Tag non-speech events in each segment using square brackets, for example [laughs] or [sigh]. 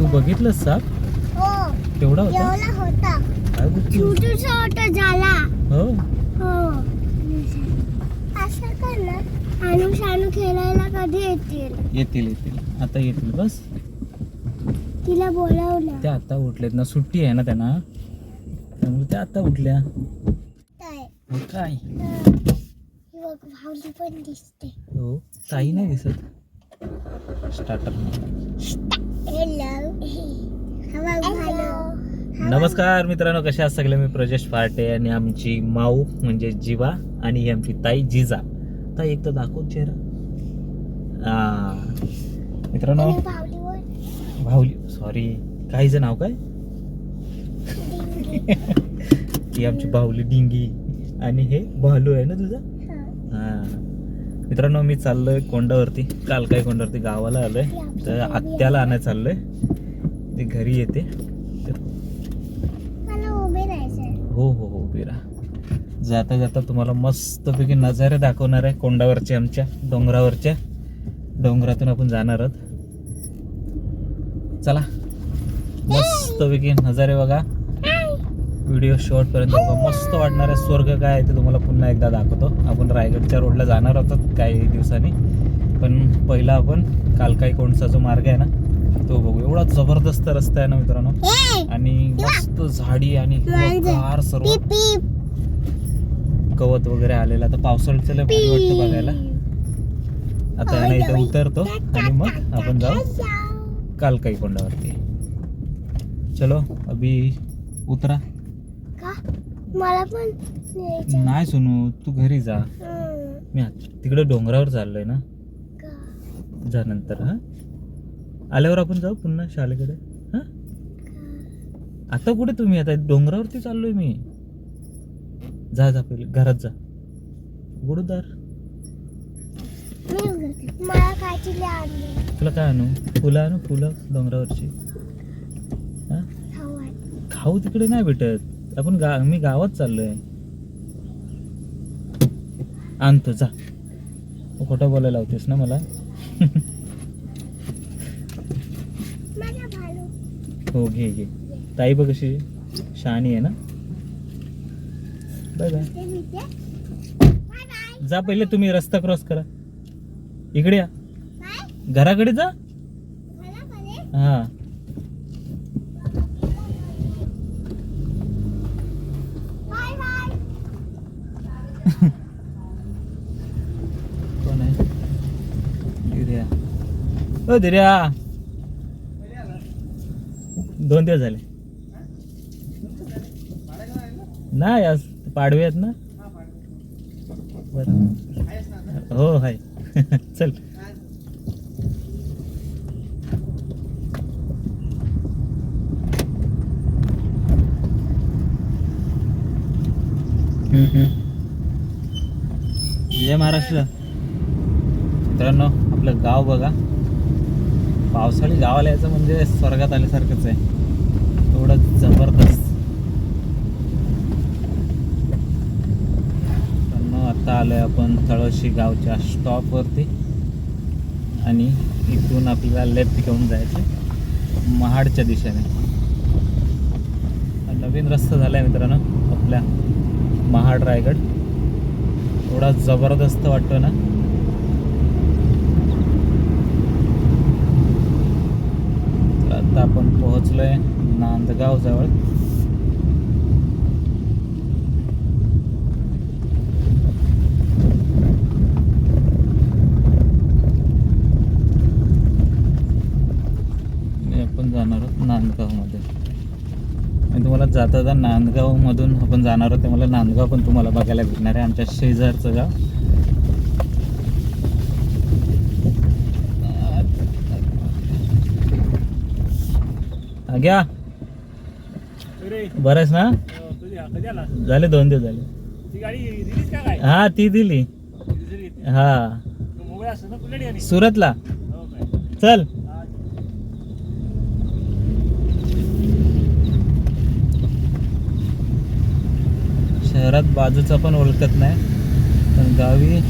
तू बघितलं साप हो. केवढा होता? एवढा होता. काय बोलतो छोटूसा होता झाला. हो. हो. असं कर ना. शानू खेळायला कधी येतील? येतील येतील. आता येतील बस. तिला बोलावलं. त्या आता उठलेत ना. सुट्टी आहे ना त्यांना. त्यामुळे त्या आता उठल्या. काय? हो काय? ही. बघ भावली पण दिसते. हो. ताई नाही दिसत? स्टार्टअप हॅलो नमस्कार मित्रांनो कशा आहात सगळे? मी प्रजेश फाटे आणि आमची माऊ म्हणजे जीवा आणि ही आमची ताई जिजा. ताई एक तर दाखव चेहरा. हा मित्रांनो भाऊली सॉरी काहीचं नाव काय? ही [laughs] आमची बाहुली डिंगी. आणि हे भालू आहे ना तुझा? मित्रांनो मी चाललोय कोंडावरती. काल काय कोंडावरती? गावाला आलोय. तर आत्याला आणायला चाललोय. ते घरी येते. हो हो हो बिरा जाता जाता तुम्हाला मस्तपैकी नजारे दाखवणार आहे कोंडावरचे आमच्या डोंगरावरच्या. डोंगरातून आपण जाणार आहोत. चला. मस्तपैकी नजारे बघा. व्हिडिओ पर्यंत बघा. मस्त वाटणार आहे. स्वर्ग काय आहे ते तुम्हाला पुन्हा एकदा दाखवतो. आपण रायगडच्या रोडला जाणार आहोत काही दिवसांनी. पण पहिला आपण कालकाई कोणचा जो मार्ग आहे ना तो बघू एवढा जबरदस्त रस्ता आहे ना मित्रांनो. आणि मस्त झाडी आणि हिरवंगार सर्व. गवत वगैरे आलेलं. आता पावसाळ्याचं लय भारी वाटतं बघायला. आता यांना इथे उतरतो आणि मग आपण जाऊ. कालकाई कोंडावरती. चलो अभी उतरा. का? मला पण न्यायचं. नाही सोनू तू घरी जा. हं. मी आत- तिकडे डोंगरावर चाललोय ना. का? जा नंतर हा? आल्यावर आपण जाऊ पुन्हा शाळेकडे हा? आता कुठे तुम्ही? आता डोंगरावरती चाललोय मी. जा जा पहिले घरात जा. गुरुदार मी उघडते. मला काहीतरी आणलं तुला काय आणू? फुलं आणू? फुलं डोंगरावरची. हा. खाऊ तिकडे नाही भेटत. आपण गा मी गावात चाललोय. आणतो जा. खोटं बोलायला होतेस ना मला? हो घे घे. ताई बघ कशी शहाणी आहे ना? बाय जा पहिले तुम्ही रस्ता क्रॉस करा. इकडे या. घराकडे जा. हा. कोण आहे? धीर्या ओ धीर्या दोन दिवस झाले. नाही आज पाडवे आहेत ना? बरं. हो हाय. [laughs] चल. Mm-hmm. जय महाराष्ट्र. मित्रांनो आपलं गाव बघा. पावसाळी गावाला यायचं म्हणजे स्वर्गात आल्यासारखंच आहे. एवढं जबरदस्त. मित्रांनो आता आलोय आपण तळोशी गावच्या स्टॉपवरती आणि इथून आपल्याला लेफ्ट घेऊन जायचं महाडच्या दिशेने. नवीन रस्ता आहे मित्रांनो आपल्या महाड रायगड. एवढा जबरदस्त वाटतो ना? आता आपण पोहोचलोय नांदगाव जवळ. आपण जाणार आहोत नांदगावमध्ये. आणि तुम्हाला जाता जाता नांदगावमधून आपण जाणार आहोत मला नांदगाव पण तुम्हाला बघायला भेटणार आहे. आमच्या शेजारचं गाव. हा, घ्या. बरंच ना? झाले दोन दिवस झाले. हा ती दिली. हा. सुरतला. चल. शहरात बाजूचा पण ओळखत नाही. पण गावी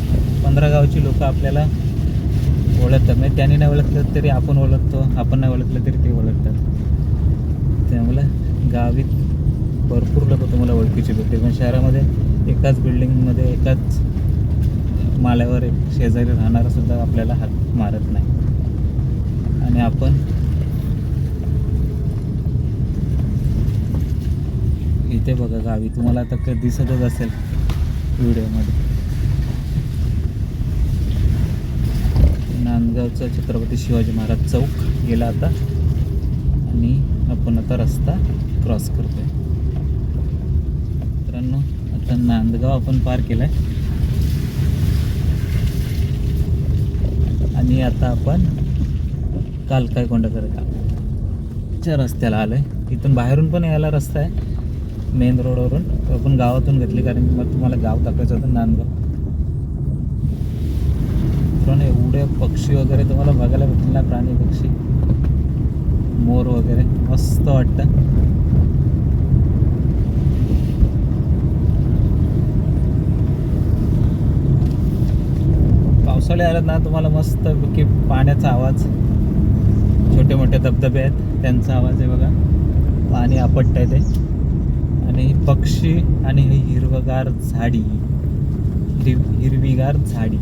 पंधरा गावची लोक आपल्याला ओळखतात. म्हणजे त्यांनी नाही ओळखलं तरी आपण ओळखतो आपण नाही ओळखलं तरी ते ओळखतात. त्यामुळे गावी भरपूर लोक तुम्हाला ओळखीचे भेटते पण शहरामध्ये एकाच बिल्डिंगमध्ये एकाच माल्यावर एक शेजारी राहणारा सुद्धा आपल्याला हात मारत नाही. आणि आपण इथे बघा गावी. तुम्हाला आता कधी दिसतच असेल व्हिडिओमध्ये. नांदगावचा छत्रपती शिवाजी महाराज चौक गेला आता. आणि आपण आता रस्ता क्रॉस करतोय. मित्रांनो आता नांदगाव आपण पार केलाय. आणि आता आपण कालकाय कोंडाकडे च्या रस्त्याला आलोय. इथून बाहेरून पण यायला रस्ता आहे. मेन रोडवरून. तो आपण गावातून घेतली कारण की मग तुम्हाला गाव दाखवायचं होतं नांदगाव. मित्रांनो एवढे पक्षी वगैरे तुम्हाला बघायला भेटतील ना प्राणी पक्षी. मोर वगैरे. मस्त वाटतं. पावसाळे आलात ना तुम्हाला मस्त की पाण्याचा आवाज. छोटे मोठे धबधबे आहेत त्यांचा आवाज आहे बघा. पाणी आपटत आहे ते. आणि पक्षी आणि ही हिरवगार झाडी हिरव हिरवीगार झाडी.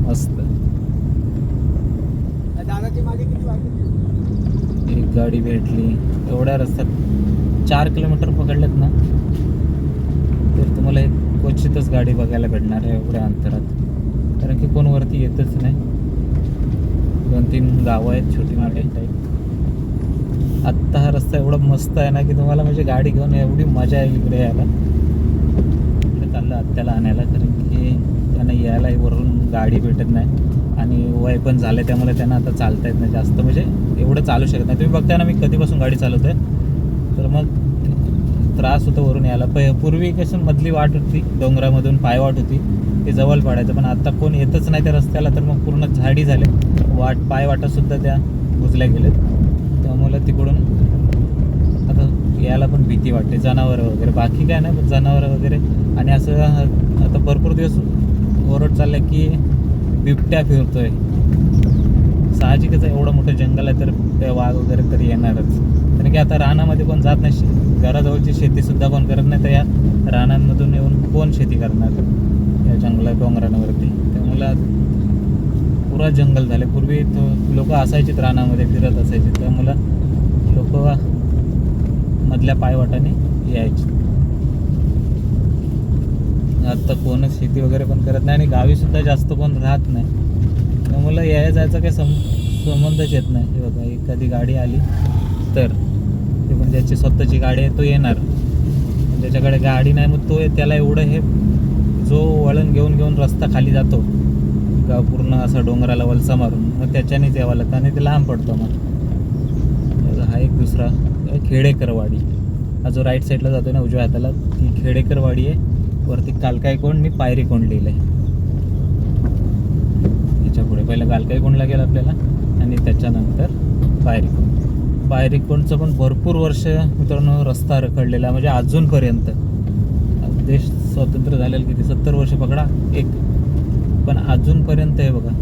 मस्त. एक गाडी भेटली. एवढ्या रस्त्यात चार किलोमीटर पकडलेत ना तर तुम्हाला एक क्वचितच गाडी बघायला भेटणार आहे एवढ्या अंतरात. कारण की कोण वरती येतच नाही. दोन तीन गावं आहेत छोटी मोठी टाईप आत्ता हा रस्ता एवढा मस्त आहे ना की तुम्हाला म्हणजे गाडी घेऊन एवढी मजा येईल इकडे यायला. इकडे चाललं आत्याला आणायला कारण की त्यांना यायला वरून गाडी भेटत नाही. आणि वय पण झालं त्यामुळे त्यांना आता चालता येत नाही जास्त. म्हणजे एवढं चालू शकत नाही. तुम्ही बघताय ना मी कधीपासून गाडी चालवतोय. तर मग त्रास होतो वरून यायला. प पूर्वी कसं मधली वाट होती डोंगरामधून पायवाट होती ते जवळ पडायचं. पण आता कोण येतच नाही त्या रस्त्याला तर मग पूर्ण झाडी झाले. वाट पायवाटासुद्धा त्या बुजल्या गेलेत. त्यामुळे तिकडून आता यायला पण भीती वाटते जनावरं वगैरे. बाकी काय नाही पण जनावरं वगैरे. आणि असं आता भरपूर दिवस ओरड चाललं की बिबट्या फिरतोय. साहजिकच एवढं मोठं जंगल आहे तर ते वाघ वगैरे तर येणारच. कारण की आता रानामध्ये कोण जात नाही शे- घराजवळची शेतीसुद्धा कोण करत नाही तर या रानांमधून येऊन कोण शेती करणार? या जंगला डोंगरांवरती. त्यामुळे पुरा जंगल झाले पूर्वी लोक असायचीत रानामध्ये फिरत असायचे. त्यामुळं लोक मधल्या पायवाटाने यायचे. आता कोणच शेती वगैरे पण करत नाही आणि गावी सुद्धा जास्त कोण राहत नाही. त्यामुळे यायला जायचा काही सम संबंधच येत नाही. हे बघा एखादी गाडी आली तर. ते पण ज्याची स्वतःची गाडी आहे तो येणार. पण ज्याच्याकडे गाडी नाही मग तो त्याला एवढं हे जो वळण घेऊन घेऊन रस्ता खाली जातो. का पूर्ण असा डोंगराला वलसा मारून. मग त्याच्यानेच यावं लागतं आणि ते लांब पडतो मग. दुसरा खेडेकरवाडी. हा जो राईट साईडला जातो ना उजव्या हाताला ती खेडेकरवाडी आहे. वरती कालकाय कोण मी पायरी लिहिलं आहे त्याच्या पुढे पहिलं कालकाई कोंडला गेलं आपल्याला? आणि त्याच्यानंतर पायरी पायरीकोंडचं पायरी पण भरपूर वर्ष मित्रांनो रस्ता रखडलेला म्हणजे अजूनपर्यंत. देश स्वतंत्र झालेला किती सत्तर वर्ष पकडा एक. पण अजूनपर्यंत आहे बघा.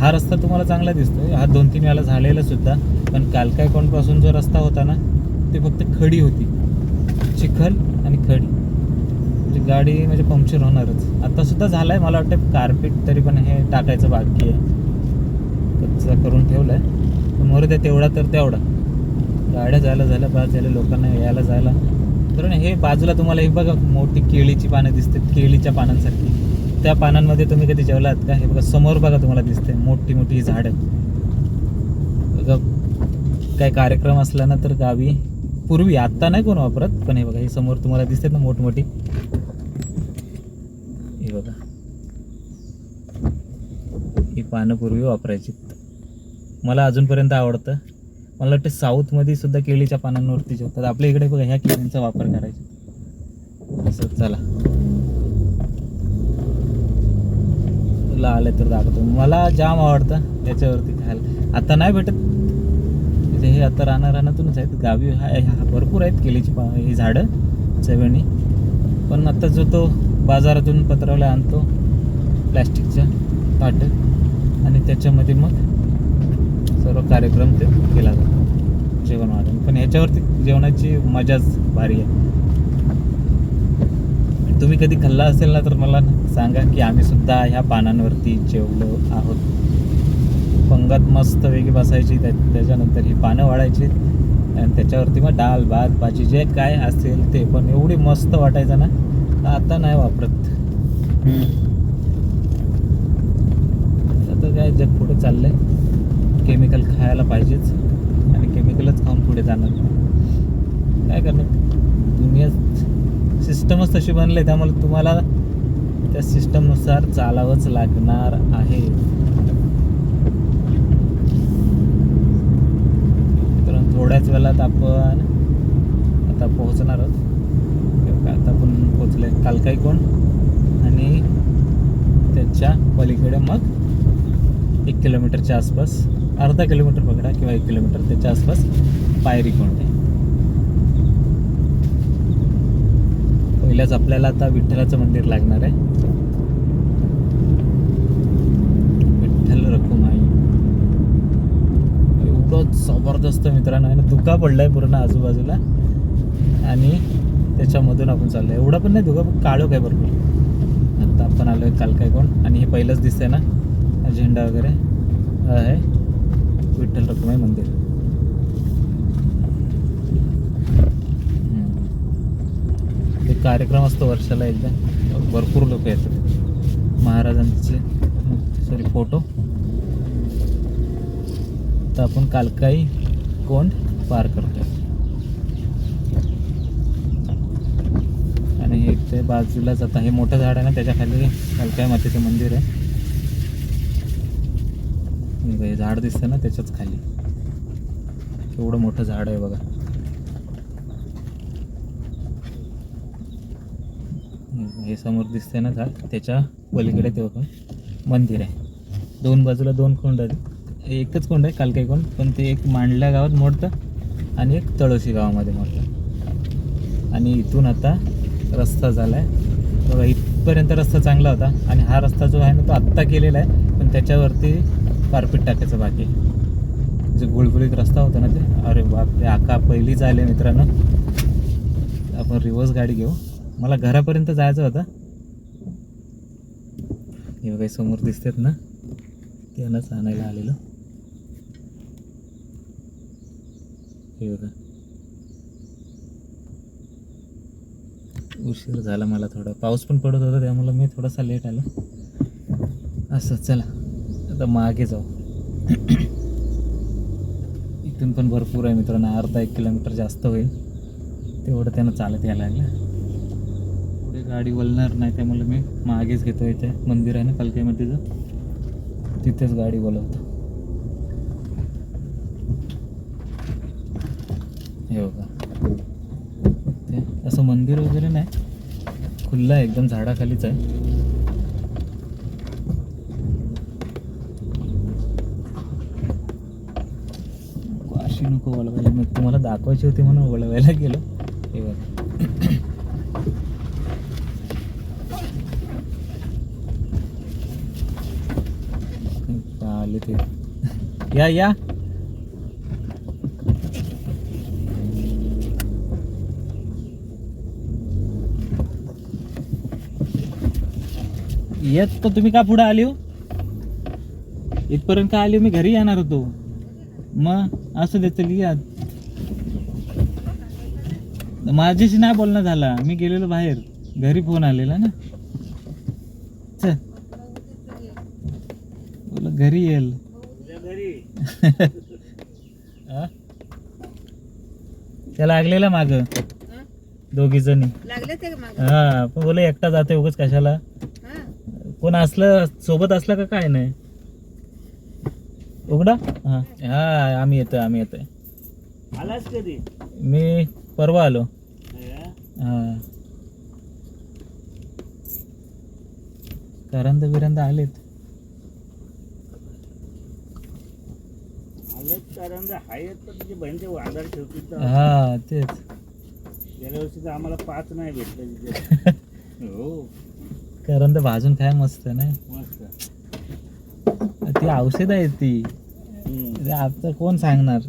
हा रस्ता तुम्हाला चांगला दिसतोय. हा दोन तीन वेळेला झालेला सुद्धा. पण कालकायकोंडपासून जो रस्ता होता ना ते फक्त खडी होती. चिखल आणि खडी. म्हणजे गाडी म्हणजे पंक्चर होणारच. आत्तासुद्धा झालं आहे मला वाटतं कार्पेट तरी पण हे टाकायचं बाकी आहे. कच्चा करून ठेवलाय. पण मरू द्या तेवढा तर तेवढा. गाड्या जायला झाल्या बाद झाल्या लोकांना यायला जायला. तर हे बाजूला तुम्हाला हे बघा मोठी केळीची पानं दिसतात केळीच्या पानांसारखी. त्या पानांमध्ये तुम्ही कधी जेवलात का? हे बघा समोर बघा तुम्हाला दिसते मोठी मोठी झाडं. बघा काय कार्यक्रम असला ना तर गावी. पूर्वी आत्ता नाही कोण वापरत पण हे बघा हे समोर तुम्हाला दिसते ना मोठमोठी. हे बघा. ही पानं पूर्वी वापरायची. मला अजूनपर्यंत आवडतं. मला वाटतं साऊथमध्ये सुद्धा केळीच्या पानांवरती जेवतात. आपल्या इकडे बघा ह्या केळींचा वापर करायचा. असं चला. तुला आलं तर दाखवतो. मला जाम आवडतं याच्यावरती खायला. आता नाही भेटत म्हणजे हे आता राहणार रानातूनच आहेत. गावी हा भरपूर आहेत केळीची पा ही झाडं चवणी. पण आता जो तो बाजारातून पत्रावला आणतो प्लॅस्टिकच्या ताट आणि त्याच्यामध्ये मग सर्व कार्यक्रम ते केला जातो. जेवण वाढून पण ह्याच्यावरती जेवणाची मजाच भारी आहे. तुम्ही कधी खाल्ला असेल ना तर मला सांगा की आम्ही सुद्धा ह्या पानांवरती जेवलो आहोत. पंगत मस्त वेगळी बसायची त्या त्याच्यानंतर ही पानं वाढायची. आणि त्याच्यावरती मग डाळ भात भाजी जे काय असेल ते पण एवढी मस्त वाटायचं ना आता नाही वापरत. आता काय जग पुढे चाललंय. केमिकल खायला पाहिजेच. आणि केमिकलच खाऊन पुढे जाणार. काय करणार? दुनिया सिस्टमच तशी बनली आहे त्यामुळे तुम्हाला त्या सिस्टमनुसार चालावंच लागणार आहे तर थोड्याच वेळात आपण आता पोहोचणार आहोत. आता आपण पोचले कालकाई कोण? आणि त्याच्या पलीकडे मग एक किलोमीटरच्या आसपास अर्धा किलोमीटर पकडा किंवा एक किलोमीटर त्याच्या आसपास पायरी कोण आहे? पहिल्याच आपल्याला आता विठ्ठलाचं मंदिर लागणार आहे विठ्ठल रखुमाई एवढं जबरदस्त मित्रांनो. आणि ना धुका पडलाय पूर्ण आजूबाजूला. आणि त्याच्यामधून आपण चाललोय. एवढा पण नाही धुका पण काळोख आहे भरपूर. आता आपण आलोय कालकाय कोण आणि हे पहिलंच दिसतंय ना? झेंडा वगैरे. आहे विठ्ठल रखुमाई मंदिर. ते कार्यक्रम असतो वर्षाला एकदा. भरपूर लोक येतात. महाराजांचे सॉरी फोटो तर आपण कालकाई कोंड पार करतो आणि हे ते बाजूला आता हे मोठं झाड आहे ना त्याच्याखाली हलक्या मातेचं मंदिर आहे. हे झाड दिसतं ना त्याच्याच खाली. एवढं मोठं झाड आहे बघा. हे- समोर दिसतंय ना झाड त्याच्या पलीकडे ते बघा मंदिर आहे. दोन बाजूला दोन कोंड आहेत. एकच कोंड आहे कालकाई कोंड पण ते एक मांडल्या गावात मोडतं आणि एक तळोशी गावामध्ये मोडतं. आणि इथून आता रस्ता झाला आहे बघा इथपर्यंत रस्ता चांगला होता आणि हा रस्ता जो आहे ना तो आत्ता केलेला आहे पण त्याच्यावरती कार्पेट टाकायचं बाकी जो गुळगुळीत रस्ता होता ना ते अरे बापरे आका पहिलीच आले मित्रांनो. आपण रिवर्स गाडी घेऊ. मला घरापर्यंत जायचं होतं. हे काही समोर दिसतात ना त्यांनाच आणायला आलेलं. हे उशीर झाला मला थोडा. पाऊस पण पडत होता त्यामुळे मी थोडासा लेट आलो. असं चला. आता मागे जाऊ. इथून पण भरपूर आहे मित्रांनो. अर्धा एक किलोमीटर जास्त होईल. तेवढं त्यांना चालत यायला लागलं. पुढे गाडी वळणार नाही त्यामुळे मी मागेच घेतो इथे मंदिर आहे ना कलकाईमध्येचं तिथेच गाडी बोलवतो हे बघा ते असं मंदिर वगैरे नाही. खुल्लं आहे एकदम झाडाखालीच आहे. अशी नको वळवायला. मी तुम्हाला दाखवायची होती म्हणून वळवायला गेलो. हे बघा. आले ते. या या. येत तर तुम्ही का पुढे आली हो? इथपर्यंत का आली हो? मी घरी येणार होतो. मग असं दे चल या. माझ्याशी नाही बोलणं झाला. मी गेलेलो बाहेर. घरी फोन आलेला ना. चल. बोला घरी येईल हा? [laughs] त्याला लागलेला माग. दोघी जणी लागले ते माग? हा पण बोला एकटा जाते उगाच कशाला? कोण असलं सोबत असलं का काय नाही? उघडा. हा. हा आम्ही येतोय आम्ही येतोय. आलाच कधी? मी परवा आलो. हा. करंद बिरंद आलेत. कारण आहेत तर तुझी ठेवतील तर. हा तेच. गेल्या वर्षी तर आम्हाला पाच नाही भेटलं तिथे. [laughs] करंद भाजून खाय मस्त नाही? ती औषध आहे ती. आता कोण सांगणार?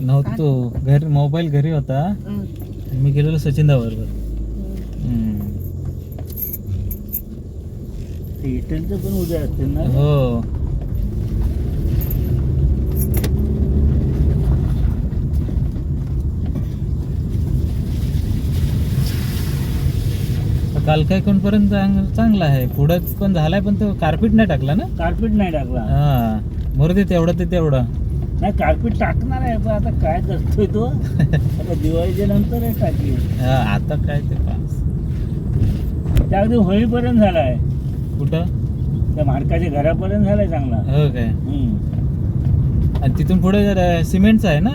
नव्हतो घरी मोबाईल घरी होता. मी गेलेलो सचिनदा बरोबर पण उद्या असतील ना? हो. काल काय कोणपर्यंत चांग- चांगला आहे. पुढं पण झालाय पण तो कार्पेट नाही टाकला ना? कार्पेट नाही टाकला. हा. बरं ते तेवढं ते तेवढं. नाही कार्पेट टाकणार आहे पण आता काय करतोय तो? आता दिवाळीच्या नंतर टाकली हा, आता काय ते पास. त्या अगदी होळीपर्यंत झालाय. कुठं? त्या माडकाच्या घरापर्यंत झालाय चांगला. हो काय. आणि तिथून पुढे जरा सिमेंटचा आहे ना?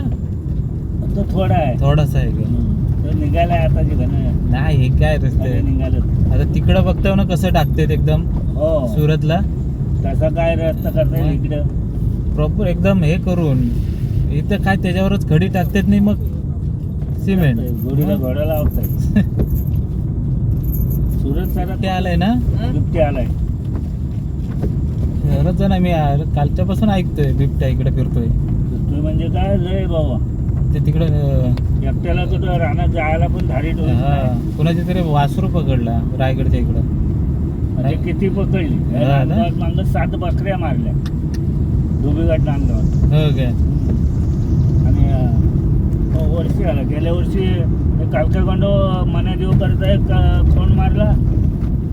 तो थोडा आहे. थोडासा आहे का? निघालाय आता नाही. हे काय रस्ते? निघालं आता तिकडं बघताय ना कसं टाकते एकदम? हो. सुरतला? तसा काय रस्ता करता येईल इकडं? प्रॉपर एकदम हे करून इथं काय त्याच्यावरच खडी टाकतात नाही मग? सिमेंट. गोडीला घोडा लावताय [laughs] सुरत सारा ते आलंय ना? बिबटे आलाय. खरंच जण मी आ- कालच्यापासून ऐकतोय बिबट्या इकडे फिरतोय. म्हणजे काय? लय बाबा. ते तिकडे एकट्याला कुठं रानात जायला पण धारी ठेवत नाही. कुणाची तरी वासरू पकडला रायगडच्या इकडं. म्हणजे किती पकडली? सात बकऱ्या मारल्या. धोबीघाट नांदगाव हो काय आणि वर्षी आला. गेल्या वर्षी कालकागोंडो मना देव करता एक फोन मारला.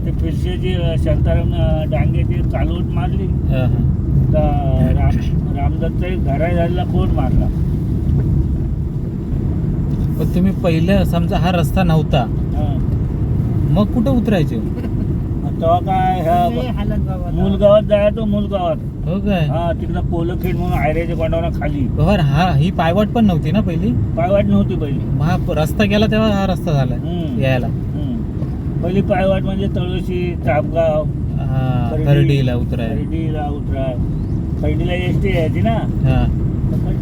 ते फिरशेची अं, शांताराम डांगेची कालवट मारली. तर राम रामदत्त एक घरा झालेला कोण मारला? पण तुम्ही पहिलं समजा हा रस्ता नव्हता. मग कुठं उतरायचे? [laughs] तेव्हा काय ह्या मूलगावात जायचो मूलगावात हो काय? हा तिकडं पोलखेड म्हणून आयऱ्याच्या कोंडावरा खाली. बरोबर हा ही पायवाट पण नव्हती ना पहिली? पायवाट नव्हती पहिली. हा रस्ता गेला तेव्हा हा रस्ता झाला. यायला. पहिली पायवाट म्हणजे तळोशी चापगाव हा खर्डी. खर्डीला उतराय. खर्डीला उतराय. खर्डीला एस टी यायची ना?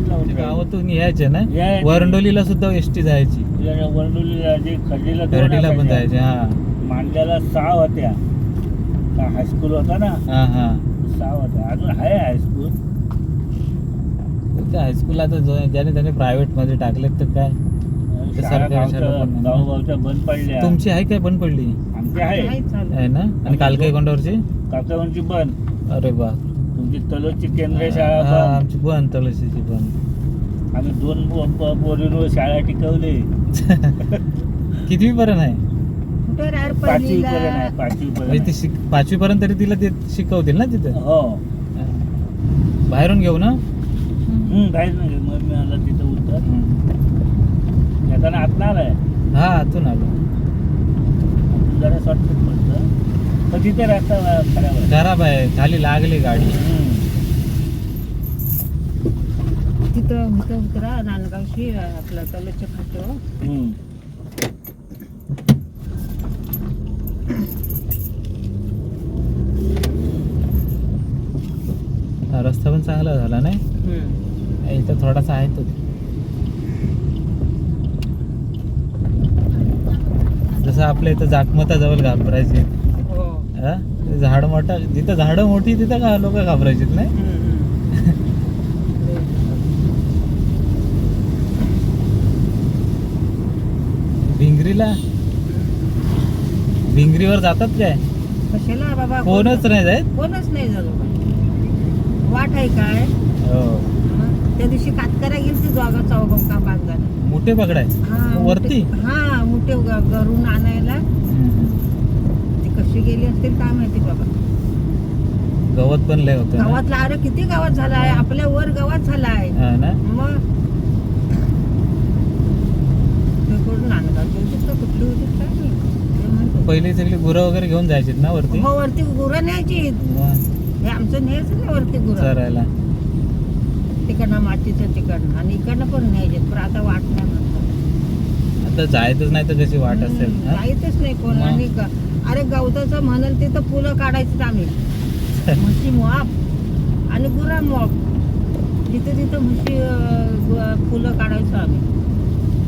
गावातून यायचे ना? यायची. वरंडोलीला सुद्धा एसटी जायची. जे दोन खर्डीला पण असायच्या. जायचे हा. मांडल्याला सहा होत्या. त्या हायस्कूल होता ना? हा हा. सहा होत्या. अजून आहे हायस्कूल ते हायस्कूल आता जो- ज्याने त्याने प्रायव्हेटमध्ये टाकलेत तर काय? ते शाळा सरकारी शाळा गावच्या पण नाही. गावगावच्या बंद पडल्या. तुमची आहे काय बंद पडली? आमची आहे. आहे ना? आणि कालकाई कोंडावरची काकावरची बंद. अरे बा तुमची तलोची केंद्रीय शाळा हा, बंद. आमची बंद तळशीची बंद. आम्ही दोन पोरींवर शाळा टिकवली. [laughs] कितवी पर्यंत आहे पाचवी पर्यंत आहे पाचवी म्हणजे पर्यंत शिक पाचवी पर्यंत तरी तिला ते शिकवतील ना तिथे? हो. बाहेरून घेऊ ना? हम्म. बाहेर नाही मग मी आला तिथं उतर. हम्म. येताना आतला आलाय. हा आतून आलो. जरा शॉर्टकट पडतं. पण तिथे रस्ता खराब आहे. खराब आहे. खाली लागली गाडी. हम्म. तिथं इथं उतरा नांदगावशी आपलं तलच्या खातो. हा, रस्ता पण चांगला झाला नाही? इथं थोडासा आहे तो. जसं आपल्या इथं जाकमता जवळ घाबरायचे. हो. झाड मोठा जिथं झाडं मोठी तिथं का लोक घाबरायचीत नाही? भिंगरीला? भिंगरीवर जातात काय? कशाला बाबा? कोणच नाही कोणच नाही झालं वाट आहे काय? हो. मग त्या दिवशी कातकऱ्या गेली ती जागा चौगम का बांधायला मोठे पकडाय? हा वरती? मोठे- हा मोठे ग- घरून आणायला. ती कशी गेली असतील काय माहिती बाबा. गवत पण लय होतं ना. गावातला अरे किती गावात झालाय? आपल्या वर गावात झालाय. हा ना? मग ते कुठून नांदगावची होती का कुठली होती काय. पहिले सगळी गुरं वगैरे घेऊन जायचीत ना वरती? हो वरती गुरं न्यायची हे आमचं न्यायचं ना वरती गुरं. चरायला. तिकडनं मातीचं तिकडनं. आणि इकडनं पण न्यायचे पण आता वाट नाही म्हणतात. आता जायतच नाही तर कशी वाट असेल हम्म, हा? जायचंच नाही कोण. मग? आणि ग- अरे गवताचं म्हणाल तिथं फुलं काढायची आम्ही. [laughs] म्हशी मॉप आणि गुरा मॉप तिथं तिथं म्हशी अं, गु- फुलं काढायचो आम्ही.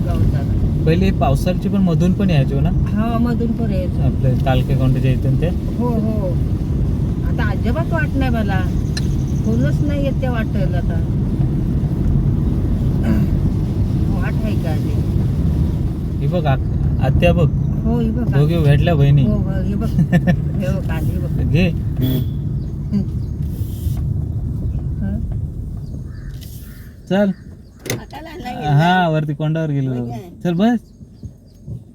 गवताला. पहिले पावसाळची पण मधून पण यायचो ना? हा मधून पण यायचं. आपले कालके कोंडे इथून ते. हो हो. आता अजिबात वाट नाही मला फुलच नाही येत त्या वाटेल आता. वाट आहे का हे बघ आत्या बघ. हो ही बघ. दोघे भेटल्या बहिणी. हो हो बघ. बघ आली बघ. [laughs] घे? चल. हा वरती कोंडावर गेलो? चल बस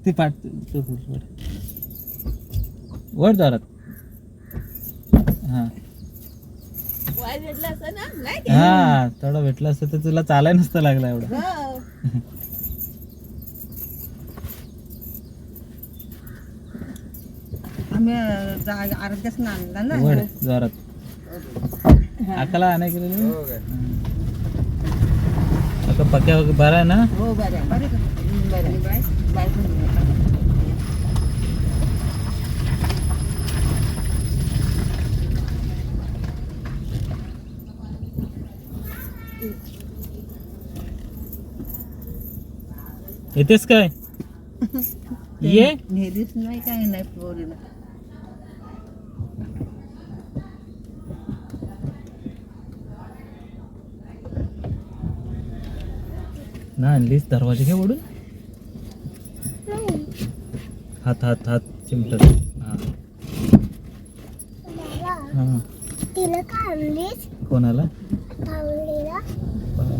ते पाठ. वर जोरात हा? हा थोडा भेटला असतं तर तुला चालाय नसतं लागला एवढा हो. आम्ही अं, जा- अर्ध्याच आणला ना वड जोरात अकाला आणा गेलेलो अका पक्या बरा आहे ना हो बरं आहे. बरं आहे का? हं, बरं आहे. बाय बाय पण बोला. येतेस काय ये [laughs] नेलीच नाही काही नाही पोरीला ना आणलीस दरवाजे घे ओढून? हात हात हात चिमटत. हा. बाबा तिला का आणलीस? कोणाला?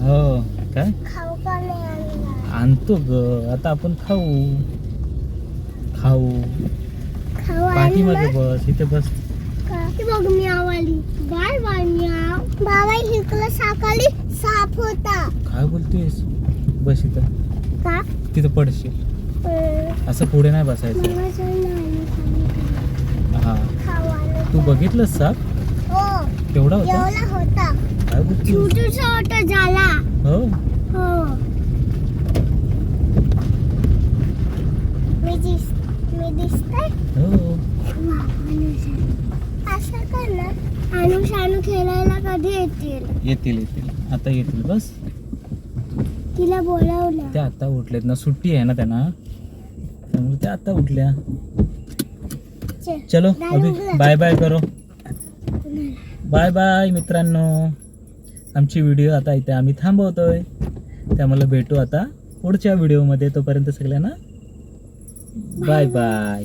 हो काय? खाऊ का नाही आणला आणतो ग आता आपण खाऊ. खाऊ. खाऊ पाठीमागे आणला बस इथे बस. ती बघ मी आवाली बाय बाय म्याव. बाबा इकडं सकाळी साप होता. काय बोलतेस बस इथं. का? तिथं पडशील. अं, असं पुढे नाही बसायचं. मला जर नाही खाली हा. तू बघितलं साप हो. केवढा होता? एवढा होता. काय बोलतेस? छोटूसा होता झाला. हो. हो. मी दिस मी दिसतंय हो. असं कर ना. आणू शानू खेळायला कधी येतील? येतील येतील. आता येतील. बस. तिला बोलावलं. त्या आता उठलेत ना सुट्टी आहे ना त्यांना. त्यामुळे त्या आता उठल्या. चल. अभि. बाय बाय करो. बाय बाय मित्रांनो. आमची व्हिडिओ आता इथे आम्ही थांबवतोय. त्यामुळे भेटू आता पुढच्या व्हिडिओमध्ये तोपर्यंत सगळ्यांना बाय बाय